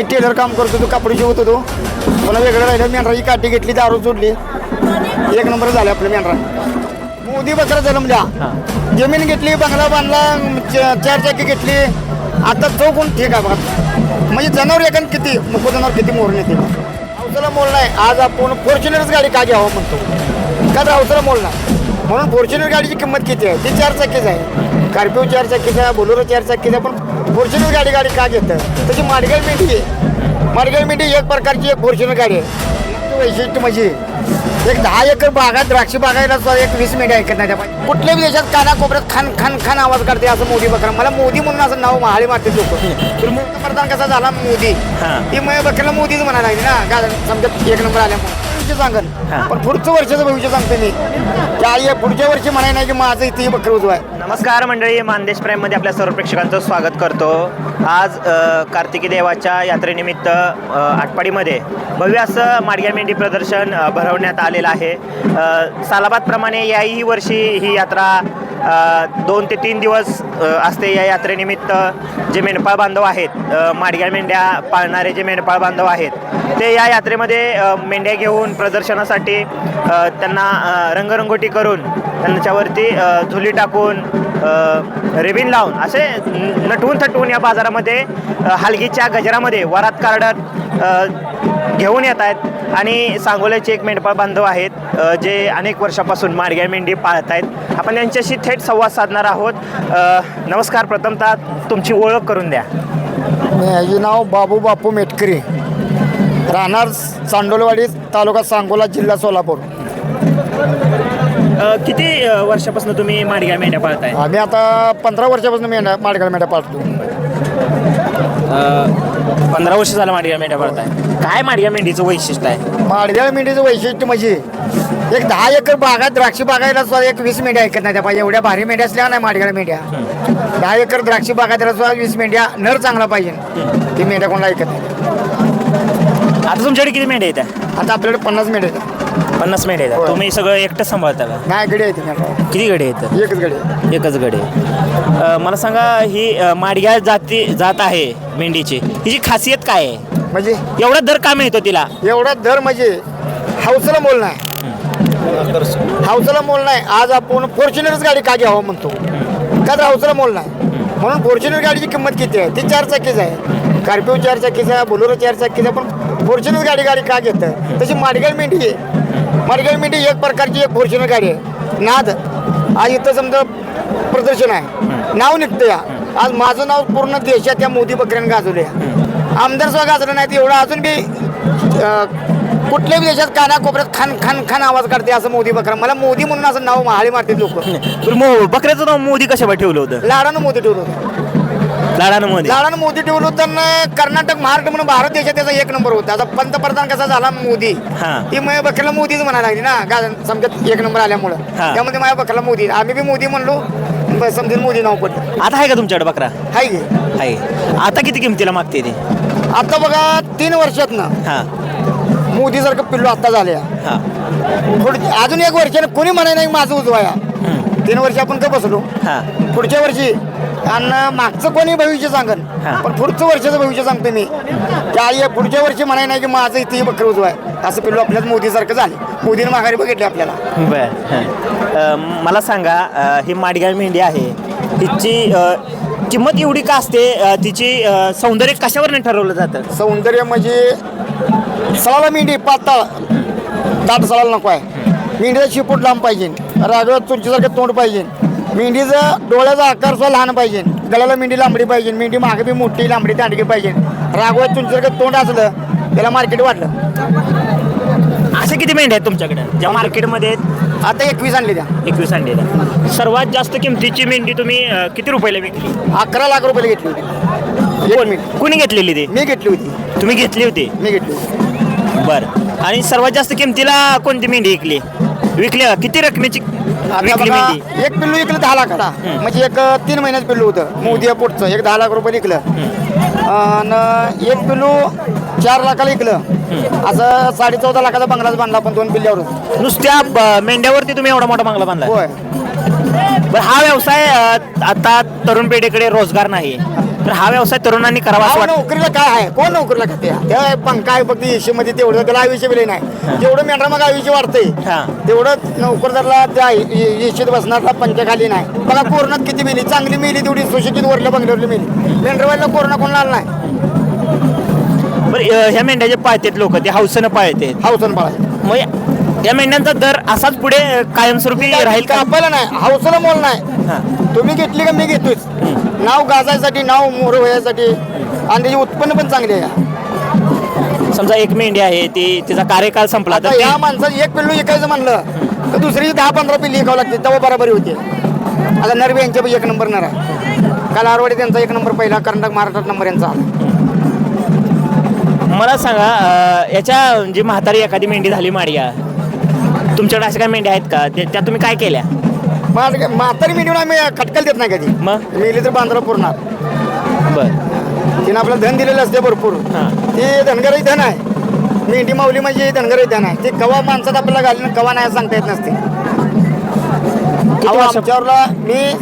मी teller काम करतो तो कपडे शिवत होतो पुन्हा वेगळं राहिलं मेंढराची काठी घेतली दारू सोडली. एक नंबर झाले आपलं मेंढरा. मोदी बकरा जन्मल्या जमीन घेतली बंगला बांधला च- चार चाकी घेतली. आता तो कोण ठीक आहे बघा. म्हणजे जनावर एकान किती? मुख जनावर किती मोरून येते हौसाला मोल नाही. आज आपण फॉर्च्युनरच गाडी का घ्यावं म्हणतो? का तर हौसाला मोल नाही? म्हणून फॉर्च्युनर गाडीची किंमत किती आहे? ती चार चाकीच आहे. कार्पिओ चार चाकीचा आहे बोलोरो चार चाकीचा पण फॉर्च्युनर गाडी गाडी का घेतं त्याची माडगळ मिठी आहे. माडगळ मिठी एक प्रकारची एक फॉर्च्युनर गाडी आहे. वैशिष्ट्य म्हणजे एक दहा एकर बागा द्राक्ष बागायला सुद्धा एक वीस मिनिट ऐकत नाही त्या कुठल्याही देशात कानाकोपऱ्यात खान खान खान आवाज काढते असं मोदी बकरा. मला मोदी म्हणून असं नाव महाळी मारते लोक. तर पंतप्रधान कसा झाला? मोदी. ती मग बकऱ्याला मोदीच म्हणायला लागली ना. गा समजा एक नंबर आल्यामुळे भविष्य सांगन. पण पुढचं वर्षाचं भविष्य सांगते मी. त्या पुढच्या वर्षी म्हणाय नाही की माझं इथे बकरं उजवा आहे. नमस्कार मंडळी मानदेश प्राईममध्ये आपल्या सर्व प्रेक्षकांचं स्वागत करतो. आज कार्तिकी देवाच्या यात्रेनिमित्त आटपाडीमध्ये भव्य असं माडग्या मेंढी प्रदर्शन भरवण्यात आलेलं आहे. सालाबादप्रमाणे याही वर्षी ही यात्रा दोन ते तीन दिवस असते या यात्रेनिमित्त जे मेंढपाळ बांधव आहेत माडग्या मेंढ्या पाळणारे जे मेंढपाळ बांधव आहेत ते या यात्रेमध्ये मेंढ्या घेऊन प्रदर्शनासाठी त्यांना रंगरंगोटी करून त्यांच्यावरती झुली टाकून रेबिन लावून असे नटवून थटवून या बाजारामध्ये हालगीच्या हलगीच्या गजरामध्ये वरात कार्ड घेऊन येत आहेत. आणि सांगोल्याचे एक मेंढपाळ बांधव आहेत जे अनेक वर्षापासून माडग्या मेंढी पाळत आहेत आपण यांच्याशी थेट संवाद साधणार आहोत. नमस्कार प्रथमतः तुमची ओळख करून द्या. माझे नाव बाबू बापू मेटकरी. राहणार चांडोलवाडी तालुका सांगोला जिल्हा सोलापूर. अ, किती अ, वर्षापासून तुम्ही माडग्या मेंढ्या पाळताय? आम्ही आता पंधरा वर्षापासून मेंढ्या माडगाळ मेंढ्या पाळतो. पंधरा वर्ष झालं माडग्या मेंढ्या पाळताय. काय माडग्या मेंढीचं वैशिष्ट्य आहे? माडगाळ मेंढीचं वैशिष्ट्य म्हणजे एक दहा एकर बागा द्राक्ष बागायला सुद्धा एक वीस मेंढ्या ऐकत नाही त्या पाहिजे. एवढ्या भारी मेंढ्या असल्या नाही माडगाळ मेंढ्या. दहा एकर द्राक्ष बागायला सुद्धा वीस मेंढ्या नर चांगला पाहिजे. ती मेंढ्या कोणाला ऐकत नाही. आता तुमच्याकडे किती मेंढ्या आहेत आता आपल्याकडे पन्नास मेंढ्या आहेत पन्नास मेंढ्या होय. तुम्ही सगळं एकटं सांभाळता का? नाही गडी आहे ती मेंढ्या किती गडे आहेत एकच गडी आहे. एकच गडे अ, मला सांगा ही अ, माडग्या जाती जात आहे मेंढीची. हिची खासियत काय आहे? म्हणजे? एवढा दर का मिळतो तिला? एवढा दर म्हणजे हौसला मोल नाही. हौसला मोल नाही. आज आपण फॉर्च्युनरच गाडी का घ्यावं म्हणतो? का तर हौसला मोल नाही? म्हणून फॉर्च्युनर गाडीची किंमत किती आहे? ती चार चाकीच आहे. कार्पिओ चार चाकीचा आहे बोलोरो चार चाकीचा पण फॉर्च्युनर गाडी गाडी का घेतं तशी माडगाळ मेंढी आहे. माडगाळ मेंढी एक प्रकारची एक फॉर्च्युनर गाडी आहे. नाद. आज इथं समजा प्रदर्शन आहे. नाव निघतं या. आज माझं नाव पूर्ण देशात या मोदी बकऱ्यानं गाजवलं आमदार सुद्धा गाजलं नाही एवढं अजून बी कुठल्याही देशात कानाकोपऱ्यात खान खान खान आवाज काढते असं मोदी बकरा. मला मोदी म्हणून असं नाव महाळी मारते लोक. बकऱ्याचं नाव मोदी कशावर ठेवलं होतं? लाडानं मोदी ठेवलं होतं. लाडानं मोदी लाडानं मोदी ठेवलं आणि कर्नाटक महाराष्ट्र म्हणून भारत देशात त्याचा एक नंबर होता. आता पंतप्रधान कसा झाला मोदी? हा. ती माझ्या बकऱ्याला मोदीच म्हणायला लागली ना. समजत एक नंबर आल्यामुळं. त्यामध्ये माझ्या बकऱ्याला मोदी. आम्ही बी मोदी म्हणलो. समजून मोदी नाव पडलं. आता आहे का तुमच्याकडे बकरा? हाय की. आहे. आता किती किमतीला मागते ती? आता बघा तीन वर्षात ना मोदी सारखं पिल्लू आता झाले अजून एक वर्षानं कोणी म्हणाय नाही माझं उजवाया. तीन वर्ष आपण का बसलो? पुढच्या वर्षी आणि मागचं कोणी भविष्य सांगन. पण पुढचं वर्षाचं भविष्य सांगतो मी. काय आहे, पुढच्या वर्षी म्हणाय नाही की माझं इथे बकरं उजवा आहे असं पिल्लू आपल्याला मोदीसारखं झाले. मोदीने माघारी बघितले आपल्याला. बर मला सांगा ही माडगाळ मेंढी आहे. हिची अ, किंमत एवढी का असते? तिची सौंदर्य कशावरनं ठरवलं जातं? सौंदर्य म्हणजे सळाला मेंढी पाताळ. दाट सळाला नको आहे. मेंढीचा शिपूट लांब पाहिजे. रागवत तुमच्यासारखं तोंड पाहिजे. मेंढीचं डोळ्याचा आकार सुद्धा लहान पाहिजे. गळ्याला मेंढी लांबडी पाहिजे मेंढी मागे बी मोठी लांबडी दांडगी पाहिजे. रागवत तुमच्यासारखं तोंड असलं त्याला मार्केट वाटलं. अशा किती मेंढ्या आहेत तुमच्याकडे? ज्या मार्केटमध्ये आता एकवीस आणले त्या. एकवीस अंडीला सर्वात जास्त किमतीची मेंढी तुम्ही अ, किती रुपयाला विकली? अकरा लाख रुपयाला घेतली होती. एक मिनिट. कुणी घेतलेली ती? मी घेतली होती. तुम्ही घेतली होती? मी घेतली होती. बरं. आणि सर्वात जास्त किमतीला कोणती मेंढी विकली? विकली का? किती रकमेची आता विकली बघा, मेंढी एक पिल्लू विकलं दहा लाखाला. म्हणजे एक तीन महिन्यात पिल्लू होतं. मोदी पोटचं एक दहा लाख रुपये विकलं. आणि एक पिल्लू चार लाखाला विकलं. असं साडे चौदा लाखाचा बंगलाच बांधला आपण दोन पिल्ल्यावरून. नुसत्या ब- मेंढ्यावरती तुम्ही एवढा मोठा बांगला बांधला. होय. बरं हा व्यवसाय अ, आता तरुण पिढीकडे रोजगार नाही. तर हा व्यवसाय तरुणांनी करावा असं अहो, वाटतं. नोकरीला काय आहे? कोण नोकरीला खाते? त्या पंखा आहे फक्त एसी मध्ये तेवढं त्याला आयुष्य बिले नाही. जेवढं मेंढरा मग आयुष्य वाढतंय हा. तेवढं नोकरदारला त्या एशीत बसणारला पंख्याखाली नाही. बघा कोरोनात किती मेली? चांगली मेली तेवढी सुशिक्षित वरल्या बंगल्यावरली मेली. मेंढरवायला कोरोना कोणाला आला नाही. बरं अं, ह्या मेंढ्याचे पाळतेत लोक ते हौसनं पाळते हाऊसन पाळा मग या- या मेंढ्यांचा दर असाच पुढे अं, कायमस्वरूपी राहील का? कापायला नाही हौसला मोल नाही. तुम्ही घेतली का मी घेतोच नाव गाजायसाठी नाव मोर व्हायसाठी आणि त्याची उत्पन्न पण चांगली आहे. समजा एक मेंढी आहे ती तिचा कार्यकाल संपला आता तर ते- या माणसाचं एक पिल्लू विकायचं म्हणलं तर दुसरी दहा पंधरा पिल्ली विकावं लागते तेव्हा बराबरी होते. आता नरबी यांच्या एक नंबर नर. आहे काल आरवाडी त्यांचा एक नंबर पहिला कर्नाटक महाराष्ट्रात नंबर यांचा आला. मला सांगा अं, याच्या जी म्हातारी एखादी मेंढी झाली माडिया तुमच्याकडे अशा काय मेंढ्या आहेत का? ते- त्या तुम्ही काय केल्या? काय, म्हातारी मिळून आम्ही खटकल देत नाही कधी. मग? मिली तर बांधरा पुरणार. बर. तिने आपलं धन दिलेलं असते भरपूर. हां. ते धनगरही धन आहे. मेंढी माऊली म्हणजे धनगरही धन आहे. ते कवा माणसात आपल्याला घालणं कवा नाही सांगता येत नसते. अहो वर्षा- आमच्यावरला मी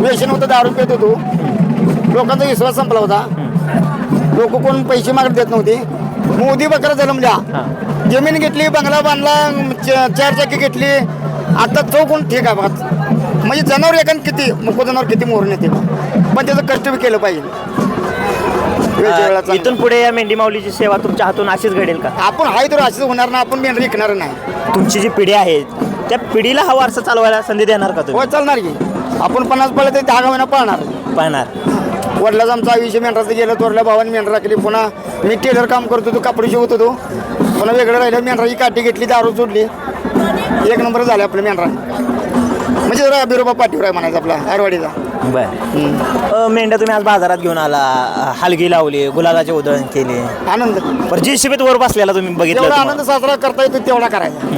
व्यसन होतं दारू पेत होतो. लोकांचा विश्वास संपला होता. लोक कोण पैसे मागत देत नव्हते. मोदी बकरा जन्मल्या हां. जमीन घेतली बंगला बांधला च- चार चाकी घेतली आता चौकून ठीक आहे बघा. म्हणजे जनावर एकान किती मुक जनावर किती मोरून येते. पण त्याचं कष्ट बी केलं पाहिजे. इथून पुढे या मेंढी माऊलीची सेवा तुमच्या हातून अशीच घडेल का? आपण हाय तर अशीच होणार ना आपण मेंढरी विकणार नाही. तुमची जी पिढी आहे त्या पिढीला हा वारसा चालवायला संधी देणार का हो तुम्ही चालणार की. आपण पन्नास पडलं तरी दहा गावांना पळणार. पाहणार वडिलाचं आमचं आयुष्य मेंढराचं गेलं थोरल्या भावाने मेंढर राखली पुन्हा मी टेलर काम करत होतो कपडे शिवत होतो पुन्हा वेगळं राहिलं मेंढराची काठी घेतली दारू सोडली. एक नंबर झाले आपलं मेंढरा. म्हणजे जरा बिरोबा पाठीवर आहे म्हणायचं आपला आरवाडीचा बर. मेंढ्या तुम्ही आज बाजारात घेऊन आला हलगी लावली गुलाबाचे उधळण केले. आनंद. पर जी शिबीत वर बसलेला तुम्ही बघितलं जेवढा. आनंद साजरा करता येतो तेवढा करायचा.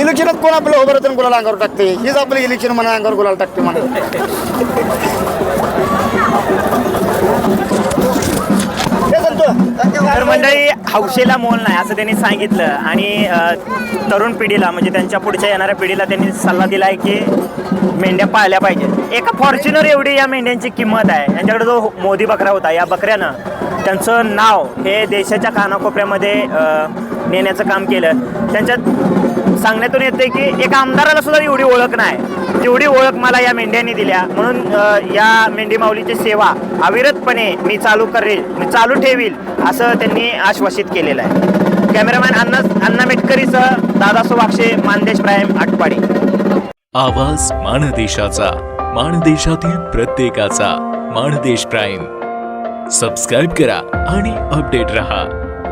इलेक्शनात कोण आपलं उभं राहतं गुलाल अंगावर टाकते? हेच आपलं इलेक्शन म्हणा अंगावर गुलाल टाकते म्हणा. तर मंडळी हौशेला मोल नाही असं त्यांनी सांगितलं. आणि तरुण पिढीला म्हणजे त्यांच्या पुढच्या येणाऱ्या पिढीला त्यांनी सल्ला दिला आहे की मेंढ्या पाळल्या पाहिजेत एका फॉर्च्युनर एवढी या मेंढ्यांची किंमत आहे. यांच्याकडे जो मोदी बकरा होता या बकऱ्यानं त्यांचं नाव हे देशाच्या कानाकोपऱ्यामध्ये नेण्याचं काम केलं. त्यांच्यात सांगण्यातून येते की एका आमदाराला सुद्धा एवढी ओळख नाही. तेवढी ओळख मला या मेंढ्यांनी दिल्या. म्हणून या मेंढी माऊलीची सेवा अविरतपणे मी चालू करेल मी चालू ठेवील असं त्यांनी आश्वासित केलेलं आहे. कॅमेरामॅन अण्णा अण्णा मेटकरीसह दादा सुभाक्षे मानदेश प्राईम आटपाडी. आवाज माणदेशाचा माणदेशातील प्रत्येकाचा माणदेश प्राईम. सबस्क्राईब करा आणि अपडेट रहा.